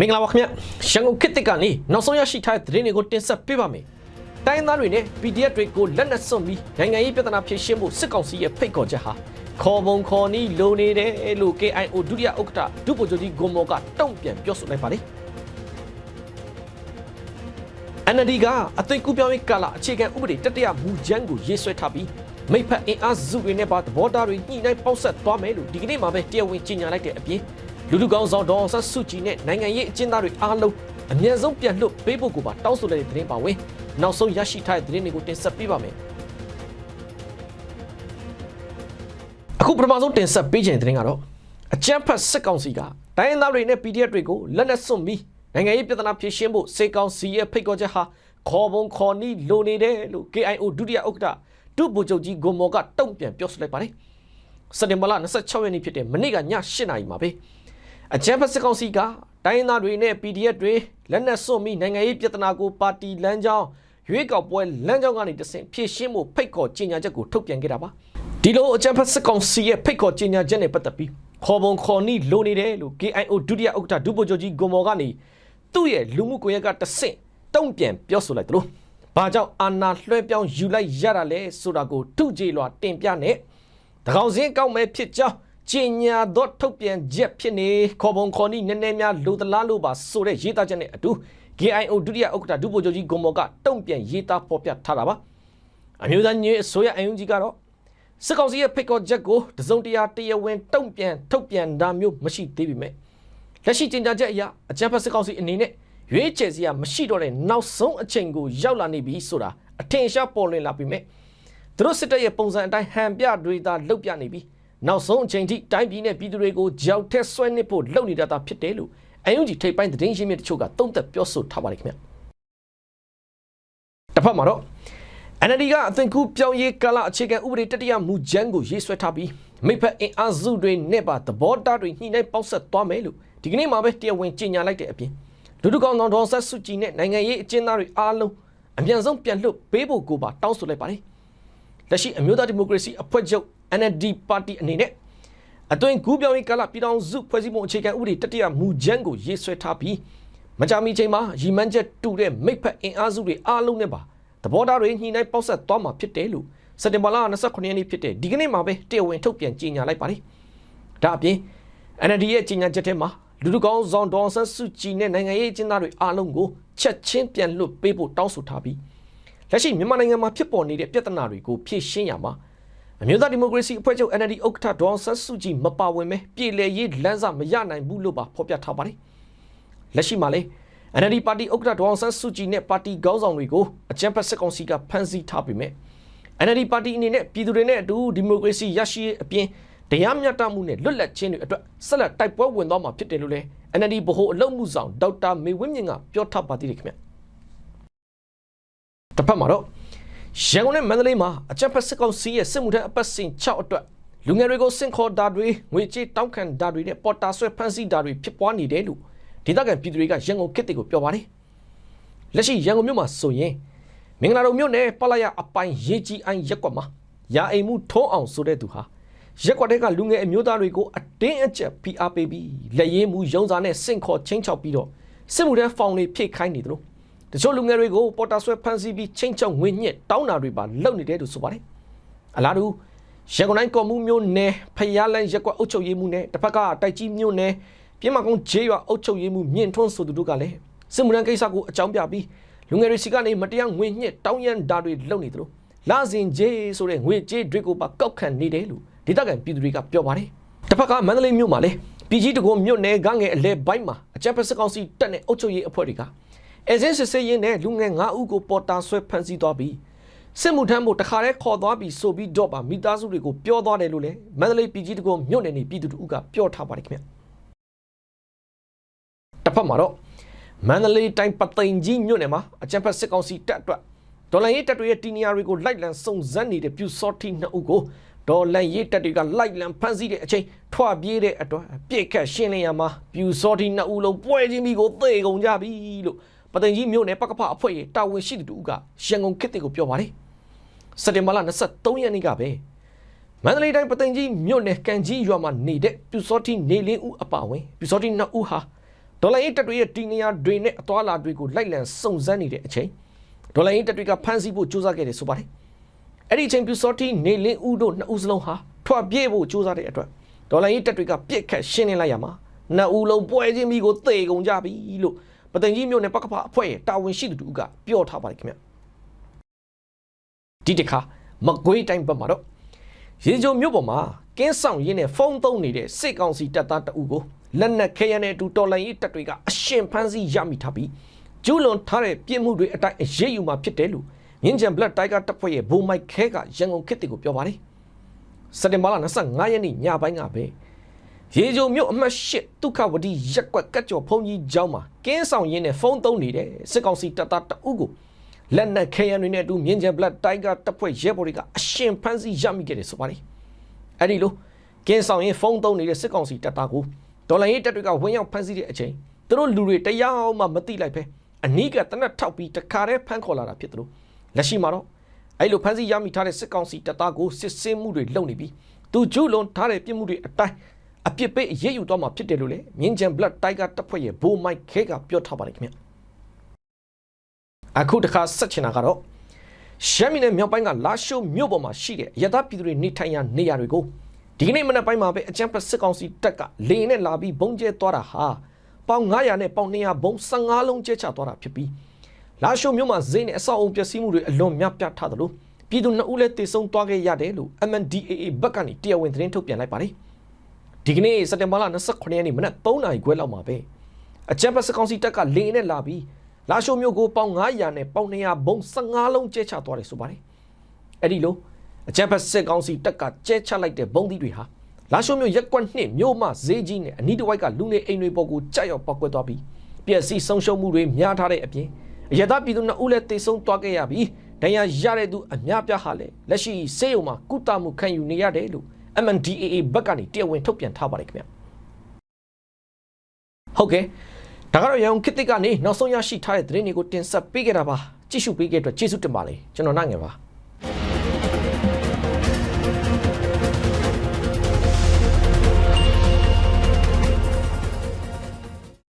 မင်္ဂလာပါခင်ဗျရန်ကုန်ခေတ်သစ်ကနေနောက်ဆုံးရရှိထားတဲ့သတင်းတွေကိုတင်ဆက်ပေးပါမယ်တိုင်းသားတွေနဲ့ PDF တွေကိုလက်နက်စွန့်ပြီးနိုင်ငံရေးပြဿနာဖြေရှင်းဖို့စစ်ကောင်စီရဲ့ဖိတ်ခေါ်ချက်ဟာခေါ်ပုံခေါ်နီးလိုနေတယ်လို့ KIO ဒုတိယဥက္ကဋ္ဌဒုဗိုလ်ချုပ်ကြီးဂွန်မော်ကတုံ့ပြန်ပြောဆိုလိုက်ပါတယ် NLD ကအသိကူပြောင်းရေးကာလအခြေခံဥပဒေတတိယမူကြမ်းကိုရေးဆွဲထားပြီးမိဖက်အင်အားစုတွေနဲ့ပါသဘောထားတွေညှိနှိုင်းပေါက်ဆက်သွားမယ်လို့ဒီကနေ့မှပဲတရားဝင်ကြေညာလိုက်တဲ့အပြင် လူလူကောင်းဆောင်ဒေါအောင်ဆန်းစုကြည်နဲ့နိုင်ငံရေးအကျဉ်းသားတွေအားလုံးအမြင့်ဆုံးပြန်လွှတ်ပေးဖို့ကိုပါတောင်းဆိုလိုက်တဲ့သတင်းပါဝင်နောက်ဆုံးရရှိထားတဲ့သတင်းတွေကိုတင်ဆက်ပေးပါမယ်အခုပထမဆုံးတင်ဆက်ပေးခြင်းတဲ့သတင်းကတော့အကြမ်းဖက်စစ်ကောင်စီကတိုင်းရင်းသားတွေနဲ့ PDF တွေကိုလက်နက်စွန့်ပြီးနိုင်ငံရေးပြဿနာဖြေရှင်းဖို့စေကောင်စီရဲ့ဖိတ်ခေါ်ချက်ဟာခေါ်ပုံခေါ်နီးလိုနေတယ်လို့ KIO ဒုတိယဥက္ကဋ္ဌဒုဗိုလ်ချုပ်ကြီးဂွန်မော်ကတုံ့ပြန်ပြောဆိုလိုက်ပါတယ်စက်တင်ဘာလ26ရက်နေ့ဖြစ်တဲ့မနေ့ကည8နာရီမှာပဲ အကြမ်းဖက်စစ်ကောင်စီကတိုင်းရင်းသားတွေနဲ့ PDF တွေလက်နက်စွန့်ပြီးနိုင်ငံရေးပြဿနာကိုပါတီလမ်းကြောင်းရွေးကောက်ပွဲလမ်းကြောင်းကနေတဆင့်ဖြည့်ရှင်းဖို့ဖိတ်ခေါ်ကြေညာချက်ကိုထုတ်ပြန်ခဲ့တာပါဒီလိုအကြမ်းဖက်စစ်ကောင်စီရဲ့ဖိတ်ခေါ်ကြေညာချက်နဲ့ပတ်သက်ပြီးခေါ်ပုံခေါ်နီးလိုနေတယ်လို့ KIO ဒုတိယဥက္ကဋ္ဌဒုဗိုလ်ချုပ်ကြီးဂွန်မော်ကနေသူ့ရဲ့လူမှုကွန်ရက်ကတဆင့်တုံ့ပြန်ပြောဆိုလိုက်သလိုဘာကြောင့်အာဏာလွှဲပြောင်းယူလိုက်ရတာလဲဆိုတာကိုထုကြည်လွာတင်ပြနဲ့တကောင်စင်းကောက်မဲ့ဖြစ်ကြောင်း ကျင်ညာတော့ထုတ်ပြန်ချက်ဖြစ်နေခေါ်ပုံခေါ်နီးနည်းနည်းများလိုသလားလို့ပါဆိုတဲ့ရေးသားချက်နဲ့အတူ KIO ဒုတိယဥက္ကဋ္ဌဒုဗိုလ်ချုပ်ကြီးဂွန်မော်ကတုံ့ပြန်ရေးသားဖော်ပြထားတာပါအမျိုးသားညီညွတ်ရေးအစိုးရအယုံကြီးကတော့စစ်ကောင်စီရဲ့ဖိတ်ခေါ်ချက်ကိုတစုံတရာတရားဝင်တုံ့ပြန်ထုတ်ပြန်တာမျိုးမရှိသေးပေမဲ့လက်ရှိကြေညာချက်အရအကြံဖက်စစ်ကောင်စီအနေနဲ့ရွေးချယ်စရာမရှိတော့တဲ့နောက်ဆုံးအချိန်ကိုရောက်လာနေပြီဆိုတာအထင်ရှားပေါ်လွင်လာပြီမဲ့သူတို့စစ်တပ်ရဲ့ပုံစံအတိုင်းဟန်ပြတွေသာလုတ်ပြနေပြီ နောက်ဆုံးအချိန်ထိတိုင်းပြည်နဲ့ပြည်သူတွေကိုကြောက်ထက်ဆွဲနစ်ဖို့လုပ်နေတာသာဖြစ်တယ်လို့အယုံကြီးထိပ်ပိုင်းသတင်းရင်းမြစ်တချို့ကသုံးသပ်ပြောဆိုထားပါတယ်ခင်ဗျတစ်ဖက်မှာတော့ NLD ကအသင်ကူပြောင်းရေးကာလအခြေခံဥပဒေတတိယမူကြမ်းကိုရေးဆွဲထားပြီးမိဖက်အင်အားစုတွေနဲ့ပါသဘောထားတွေညှိနှိုင်းပေါက်ဆက်သွားမယ်လို့ဒီကနေ့မှပဲတရားဝင်ကြေညာလိုက်တဲ့အပြင်လူထုကောင်တော်ဒေါ်ဆက်စုကြည်နဲ့နိုင်ငံရေးအကျဉ်းသားတွေအားလုံးအမြန်ဆုံးပြန်လွှတ်ပေးဖို့ကိုပါတောင်းဆိုလိုက်ပါတယ်။လက်ရှိအမျိုးသားဒီမိုကရေစီအဖွဲ့ချုပ် NLD ပါတီအနေနဲ့အသွင်ကူးပြောင်းရေးကာလပြည်ထောင်စုဖွဲ့စည်းပုံအခြေခံဥပဒေတတိယမူကြမ်းကိုရေးဆွဲထားပြီးမကြာမီချိန်မှာရီမန်းချက်တူတဲ့မိဖက်အင်အားစုတွေအားလုံးနဲ့ပါသဘောထားတွေညှိနှိုင်းပေါက်ဆက်သွားမှာဖြစ်တယ်လို့စက်တင်ဘာလ29ရက်နေ့ဖြစ်တဲ့ဒီကနေ့မှာပဲတရားဝင်ထုတ်ပြန်ကြေညာလိုက်ပါတယ်။ဒါအပြင် NLD ရဲ့ကြေညာချက်ထဲမှာလူလူကောင်းဆောင်ဒေါ်ဆန်းစုကြည်နဲ့နိုင်ငံရေးအကျဉ်းသားတွေအားလုံးကိုချက်ချင်းပြန်လွတ်ပေးဖို့တောင်းဆိုထားပြီးလက်ရှိမြန်မာနိုင်ငံမှာဖြစ်ပေါ်နေတဲ့ပြဿနာတွေကိုဖြေရှင်းရမှာ အမျိုးသားဒီမိုကရေစီအဖွဲ့ချုပ် NLD ဥက္ကဋ္ဌဒေါ်ဆန်းစုကြည်မပါဝင်ပဲပြည်လည်ရေးလမ်းစာမရနိုင်ဘူးလို့ပါဖော်ပြထားပါတယ်။လက်ရှိမှာလေ NLD ပါတီဥက္ကဋ္ဌဒေါအောင်ဆန်းစုကြည်နဲ့ပါတီခေါင်းဆောင်တွေကိုအကြံဖက်စစ်ကောင်စီကဖမ်းဆီးထားပေမဲ့ NLD ပါတီအနေနဲ့ပြည်သူတွေနဲ့အတူဒီမိုကရေစီရရှိရေးအပြင်တရားမျှတမှုနဲ့လွတ်လပ်ခြင်းတွေအတွက်ဆက်လက်တိုက်ပွဲဝင်သွားမှာဖြစ်တယ်လို့လည်း NLD ဗဟိုအလုပ်မှုဆောင်ဒေါက်တာမေဝင်းမြင့်ကပြောထားပါသေးတယ်ခင်ဗျတစ်ဖက်မှာတော့ ရန်ကုန်နဲ့မန္တလေးမှာအကြံဖက်စစ်ကောင်စီရဲ့စစ်မှုထမ်းအပတ်စဉ်6အတွက်လူငယ်တွေကိုစင့်ခေါ်တာတွေငွေကြေးတောင်းခံတာတွေနဲ့ပေါ်တာဆွဲဖမ်းဆီးတာတွေဖြစ်ပွားနေတယ်လို့ဒေသခံပြည်သူတွေကရန်ကုန်ခေတ်တွေကိုပြောပါတယ်လက်ရှိရန်ကုန်မြို့မှာဆိုရင်မင်္ဂလာတုံမြို့နယ်ပလာရအပိုင်းရေကြီးအိုင်းရက်ကွက်မှာရာအိမ်မှုထုံးအောင်ဆိုတဲ့သူဟာရက်ကွက်တဲကလူငယ်အမျိုးသားတွေကိုအတင်းအကျပ်ဖိအားပေးပြီးလက်ရင်းမှုရုံးစာနဲ့စင့်ခေါ်ချင်းချောက်ပြီးတော့စစ်မှုထမ်းဖောင်တွေဖိတ်ခိုင်းနေတယ်လို့ တချို့လူငယ်တွေကိုပေါ်တာဆွဲဖမ်းဆီးပြီးချင်းချောက်ငွေညှစ်တောင်းတာတွေပါလုပ်နေတယ်လို့ဆိုပါတယ်အလားတူရန်ကုန်တိုင်းကော်မှုမျိုးနယ်ဖျားလန်းရက်ကွက်အုပ်ချုပ်ရေးမှုနဲ့တစ်ဖက်ကတိုက်ကြီးမျိုးနယ်ပြင်းမကုန်းဂျေးရွာအုပ်ချုပ်ရေးမှုမြင့်ထွန်းဆိုသူတို့ကလည်းစစ်မှုထမ်းကိစ္စကိုအကြောင်းပြပြီးလူငယ်တွေစီကနေမတရားငွေညှစ်တောင်းရန်တာတွေလုပ်နေတယ်လို့လာစဉ်ဂျေးဆိုတဲ့ငွေကြေးတွေကိုပါကောက်ခံနေတယ်လို့ဒေသခံပြည်သူတွေကပြောပါတယ်တစ်ဖက်ကမန္တလေးမြို့မှာလည်းပြည်ကြီးတကုံမြို့နယ်ကငယ်အလဲပိုင်းမှာအကြံဖက်စစ်ကောင်စီတပ်နဲ့အုပ်ချုပ်ရေးအဖွဲ့တွေက အဲစင်းစစ်စစ်ရင်းနဲ့လူငယ်9ဦးကိုပေါ်တာဆွဲဖမ်းဆီးသွားပြီးစစ်မှုထမ်းဖို့တခါတည်းခေါ်သွားပြီးဆိုပြီးတော့ပါမိသားစုတွေကိုပြောသွားတယ်လို့လည်းမန္တလေးပြည်ကြီးတကုံမြို့နယ်နေပြည်သူတို့ကပြောထားပါတယ်ခင်ဗျတစ်ဖက်မှာတော့မန္တလေးတိုင်းပသိမ်ကြီးမြို့နယ်မှာအကြံဖက်စစ်ကောင်စီတပ်အတွက်ဒေါ်လာရေးတပ်တွေရဲ့တီနီယာတွေကိုလိုက်လံစုံစမ်းနေတဲ့ပြူစောတိနှစ်ဦးကိုဒေါ်လာရေးတပ်တွေကလိုက်လံဖမ်းဆီးတဲ့အချိန်ထွာပြေးတဲ့အတွက်ပြစ်ခတ်ရှင်းလင်းရမှာပြူစောတိနှစ်ဦးလုံးပွဲချင်းပြီးကိုသေကုန်ကြပြီလို့ ပသိမ်ကြီးမြို့နယ်ပကဖအဖွဲ့ရဲ့တာဝန်ရှိသူတို့ကရန်ကုန်ခေတ်တွေကိုပြောပါတယ်စက်တင်ဘာလ23ရက်နေ့ကပဲမန္တလေးတိုင်းပသိမ်ကြီးမြို့နယ်ကန်ကြီးရွာမှာနေတဲ့ပြူစောတိနေလင်းဦးအပါဝင်ပြူစောတိနှစ်ဦးဟာဒေါ်လာရင်းတက်တွေရဲ့တီနေယာတွေနဲ့အသွာလာတွေကိုလိုက်လံစုံစမ်းနေတဲ့အချိန်ဒေါ်လာရင်းတက်တွေကဖမ်းဆီးဖို့ကြိုးစားခဲ့တယ်ဆိုပါတယ်အဲ့ဒီအချိန်ပြူစောတီနေလင်းဦးတို့နှစ်ဦးစလုံးဟာထွက်ပြေးဖို့ကြိုးစားတဲ့အတွက်ဒေါ်လာရင်းတက်တွေကပြစ်ခတ်ရှင်းနေလိုက်ရမှာနှစ်ဦးလုံးပွဲချင်းမိကိုသေကုန်ကြပြီလို့ ပသိမ်ကြီးမြို့နယ်ပကဖအဖွဲ့ရဲ့တာဝန်ရှိသူတို့ကပြောထားပါတယ်ခင်ဗျဒီတစ်ခါမကွေးတိုင်းဘက်မှာတော့ရေကြိုမြို့ပေါ်မှာကင်းဆောင်ရင်းနဲ့ဖုန်းသုံးနေတဲ့စစ်ကောင်စီတပ်သားတအုပ်ကိုလက်နက်ခဲယမ်းနဲ့အတူတော်လိုင်းရေးတပ်တွေကအရှင်ဖမ်းဆီးရမိထားပြီးကျူးလွန်ထားတဲ့ပြစ်မှုတွေအတိုင်းအရေးယူမှာဖြစ်တယ်လို့မြင်းကြံဘလက်တိုက်ကတပ်ဖွဲ့ရဲ့ဘိုမိုက်ခဲကရန်ကုန်ခေတ်တီကိုပြောပါတယ်စက်တင်ဘာလ25ရက်နေ့ညပိုင်းကပဲ ရေကြိုမြို့အမှတ်၈ဒုက္ခဝတီရက်ကွက်ကတ်ကျော်ဖုန်ကြီးကျောင်းမှာကင်းဆောင်ရင်းနဲ့ဖုန်းသုံးနေတဲ့စစ်ကောင်စီတပ်သားတအုပ်ကိုလက်နက်ခဲယမ်းတွေနဲ့အတူမြင်းကြံဘလက်တိုက်ကတပ်ဖွဲ့ရဲဘော်တွေကအရှင်ဖမ်းဆီးရမိခဲ့တယ်ဆိုပါတယ်အဲ့ဒီလိုကင်းဆောင်ရင်ဖုန်းသုံးနေတဲ့စစ်ကောင်စီတပ်သားကိုဒေါ်လာရေးတပ်တွေကဝင်ရောက်ဖမ်းဆီးတဲ့အချိန်သူတို့လူတွေတရားမှမသိလိုက်ပဲအနီးကတနက်ထောက်ပြီးတခါတည်းဖမ်းခေါ်လာတာဖြစ်တယ်လို့လက်ရှိမှာတော့အဲ့လိုဖမ်းဆီးရမိထားတဲ့စစ်ကောင်စီတပ်သားကိုစစ်ဆေးမှုတွေလုပ်နေပြီးသူကျူးလွန်ထားတဲ့ပြစ်မှုတွေအတိုင်း အပြစ်ပေးအရေးယူတော့မှာဖြစ်တယ်လို့လည်းမြင်းချန်ဘလက်တိုက်ကတပ်ဖွဲ့ရဲ့ဘိုးမိုက်ခဲကပြောထားပါတယ်ခင်ဗျအခုတခါဆက်ချင်တာကတော့ရှမ်းပြည်နယ်မြောက်ပိုင်းကလာရှိုးမြို့ပေါ်မှာရှိတဲ့ရသပြည်သူတွေနေထိုင်ရာနေရာတွေကိုဒီကနေ့မနက်ပိုင်းမှာပဲအကြမ်းဖက်စစ်ကောင်စီတပ်ကလေရင်နဲ့လာပြီးဘုံကျဲသွားတာဟာပေါင်900နဲ့ပေါင်200ဘုံ15လုံးကျဲချသွားတာဖြစ်ပြီးလာရှိုးမြို့မှာဈေးနဲ့အဆောက်အုံပျက်စီးမှုတွေအလွန်များပြားထားသလိုပြည်သူနှစ်ဦးလည်းတေဆုံးသွားခဲ့ရတယ်လို့ MNDAA ဘက်ကနေတရားဝင်သတင်းထုတ်ပြန်လိုက်ပါတယ် ဒီကနေ့စက်တင်ဘာလ29ရက်နေ့မနက်3နာရီခွဲလောက်မှာပဲအကြမ်းဖက်စစ်ကောင်စီတပ်ကလေရင်နဲ့လာပြီးလာရှိုးမြို့ကိုပေါင်900နဲ့ပေါင်200ဘုံ15လုံးကျဲချသွားတယ်ဆိုပါတယ်။အဲ့ဒီလိုအကြမ်းဖက်စစ်ကောင်စီတပ်ကကျဲချလိုက်တဲ့ဘုံသီးတွေဟာလာရှိုးမြို့ရက်ကွက်နှစ်မြို့မှဈေးကြီးနဲ့အနီးတစ်ဝိုက်ကလူနေအိမ်တွေပေါ်ကိုကြောက်ရောက်ပောက်ကွက်သွားပြီးပျက်စီးဆုံးရှုံးမှုတွေများထားတဲ့အပြင်အရသာပြည်သူနှစ်ဦးလည်းတေဆုံးသွားခဲ့ရပြီးဒဏ်ရာရတဲ့သူအများပြားဟာလည်းလက်ရှိစေယုံမှာကုသမှုခံယူနေရတယ်လို့ MNDAA ဘက်ကနေတရားဝင်ထုတ်ပြန်ထားပါတယ်ခင်ဗျာ။ဟုတ်ကဲ့ဒါကတော့ရန်ကုန်ခေတ်သစ်ကနေနောက်ဆုံးရရှိထားတဲ့သတင်းတွေကိုတင်ဆက်ပေးခဲ့တာပါကြည့်ရှုပေးခဲ့တဲ့အတွက်ကျေးဇူးတင်ပါတယ်ကျွန်တော်နိုင်ငယ်ပါ